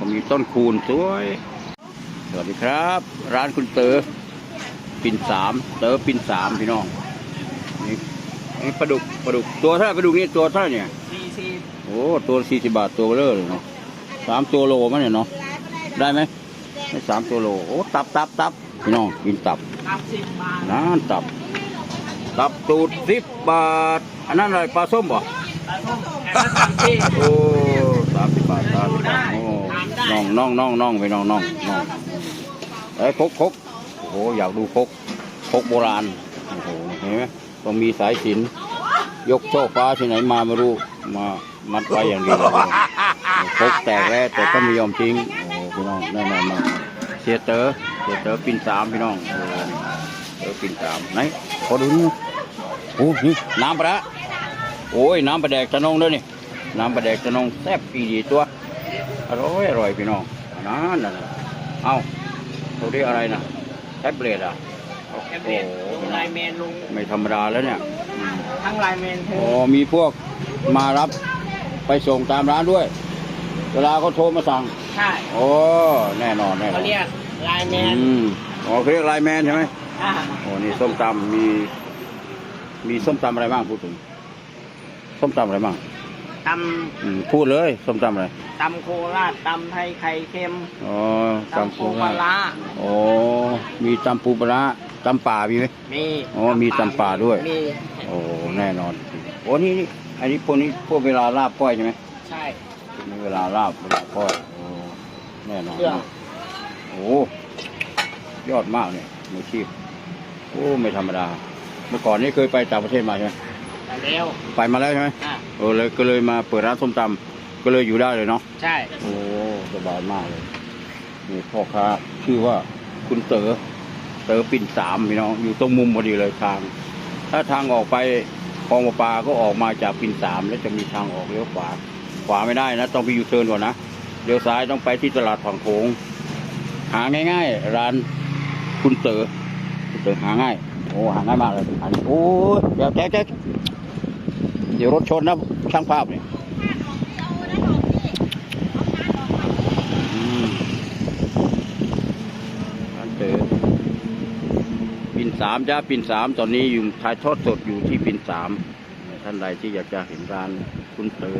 พูนสวย สวัสดีครับ ร้านคุณเต๋อปิ่นสามเต๋อปิ่นสามพี่น้องนี่นี่ปลาดุกปลาดุกตัวเท่าไหร่ปลาดุกนี่ตัวเท่าไหร่เนี่ยสี่สิบโอ้ตัวสี่สิบบาทตัวเบลอเลยเนาะสามตัวโลมั้งเนี่ยเนาะได้ไหมไม่สามตัวโลโอ้ตับตับตับพี่น้องกินตับสามสิบบาทนั่นตับ ตับตูดสิบบาท อันนั้นอะไรปลาส้มบ่ปลาส้มแอนสามสิบโอ้สามสิบบาทสามสิบบาทโอ้ น้องน้องน้องน้องไปน้องน้องน้องเอ้ยคกคกโอ้โหอยากดูคกคกโบราณโอ้โหเห็นไหมต้องมีสายสินยกโซ่ฟ้าที่ไหนมาไม่รู้มามัดไว้อย่างดีเลยคกแตกแล้วแต่ก็ไม่ยอมทิ้งโอ้โหพี่น้องแน่นอนมากเสียเต๋อเสียเต๋อปินสามพี่น้องเต๋อปินสามไหนขอดูนี่โอ้นี่น้ำปลาร้าโอ้ยน้ำปลาแดกตะนงด้วยนี่น้ำปลาแดกตะนงแซ่บปีดีตัว อร่อยอร่อยพี่น้องนั่นน่ะเอ้าตัวนี้อะไรนะแท็บเล็ตอะโอ้แอปโหเปิลไลน์แมนลงไม่ธรรมดาแล้วเนี่ยอืมทั้งไลน์แมนโทรโอ้มีพวกมารับไปส่งตามร้านด้วย เวลาเขาโทรมาสั่ง ใช่ โอ้ แน่นอนแน่นอเขานเรียกไลน์แมนอืมอ๋อเขาเรียกไลน์แมนใช่ไหมอ่าโอ้นี่ส้มตำมี มีส้มตำอะไรบ้างพูดถึง ส้มตำอะไรบ้าง ตอืมพูดเลยส้มตำอะไรำตำโคราชตำไทยไข่เค็มอ๋อตำปูปลาร้าโอ้มีตำปูปลาร้าตำป่ามีไหม มีอ๋อมีตำป่าด้วย มีโอ้แน่นอนโอ้นี่นี่อันนี้พวกนี้พวกเวลาลาบก้อยใช่ไหมใช่มีเวลาลาบเวลาก้อยโอ้แน่นอนเครื่องโอ้ยอดมากเนี่ยมืออาชีพโอ้ไม่ธรรมดา เมื่อก่อนนี่เคยไปต่างประเทศมาใช่ไหม แต่เร็วไปมาแล้วใช่ไหมอ่าโอ้เลยก็เลยมาเปิดร้านส้มตำก็เลยอยู่ได้เลยเนาะใช่โอ้สบายมากเลยนี่พ่อค้าชื่อว่าคุณเต๋อเต๋อปิ่นสามพี่น้องอยู่ตรงมุมพอดีเลยทาง ถ้าทางออกไปคลองประปาก็ออกมาจากปิ่นสามแล้วจะมีทางออกเลี้ยวขวาขวาไม่ได้นะ ต้องไปยูเทิร์นก่อนนะเลี้ยวซ้ายต้องไปที่ตลาดฝั่งโขงหาง่าย ๆ ร้านคุณเต๋อคุณเต๋อหาง่าย โอ้หาง่ายมากเลยอันนี้โอ้ยเดี๋ยวแจ๊กแจ๊ก เดี๋ยวรถชนนะช่างภาพเนี่ยเต๋อปิ่นสามจ้าปินสามตอนนี้อยู่ถ่ายทอดสดอยู่ที่ปินสามท่านใดที่อยากจะเห็นร้านคุณเตอ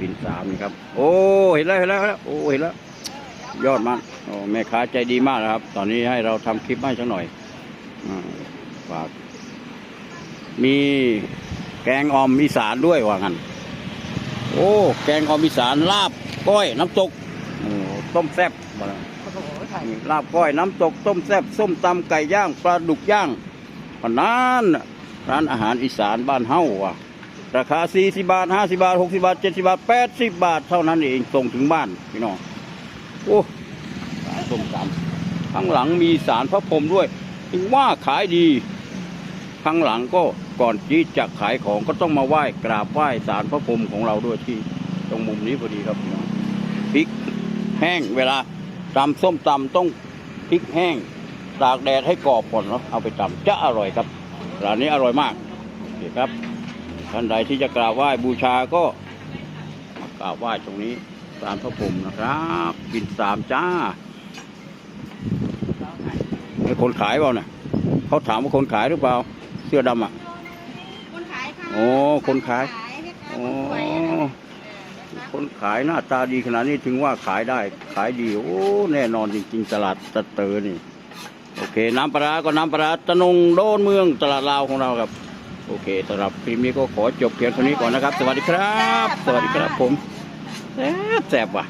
ปินสามนี่ครับ โอ้เห็นแล้วเห็นแล้วนแล้วโอ้เห็นแล้วยอดมากโอ้แม่ค้าใจดีมากนะครับ ตอนนี้ให้เราทำคลิปให้สักหน่อยอฝากมี แกงออมอีสานด้วยว่างั้นโอ้แกงออมอีสานลาบก้อยน้ำตกต้มแซ่บลาบก้อยน้ำตกต้มแซ่บส้มตำไก่ย่างปลาดุกย่างปานนั้นน่ะร้านอาหารอีสานบ้านเฮาว่ะราคา40บาท50บาท60บาท70บาท80บาท เท่านั้นเองส่งถึงบ้านพี่น้องโอ้สารส้มตำข้างหลังมีสารพระพรหมด้วย ถึงว่าขายดี ข้างหลังก็ ก่อนที่จะขายของก็ต้องมาไหว้กราบไหว้สารพระพรหมของเราด้วยที่ตรงมุมนี้พอดีครับพี่น้องพริกแห้งเวลาตำส้มตำต้องพริกแห้งตากแดดให้กรอบก่อนเนาะเอาไปตำจะอร่อยครับร้านนี้อร่อยมากโอเคครับท่านใดที่จะกราบไหว้บูชาก็มากราบไหว้ตรงนี้สารพระพรหมนะครับ บินสามจ้าไอ้คนขายเปล่าเนี่ยเขาถามว่าคนขายหรือเปล่า เสื้อดำอะ่ะ โอ้คนขายให้ขายโอ้คนสวยอะคนขายหน้าตาดีขนาดนี้ถึงว่าขายได้ขายดี โอ้แน่นอนจริงๆตลาดตะเตอนี่ โอเค น้ำปลาร้าก็น้ำปลาร้าตะนงโดนเมืองตลาดลาวของเราครับ โอเคสำหรับคลิปนี้ก็ขอจบเพียงเท่านี้ก่อนนะครับ สวัสดีครับ สวัสดีครับผมแซ่บแซ่บว่ะ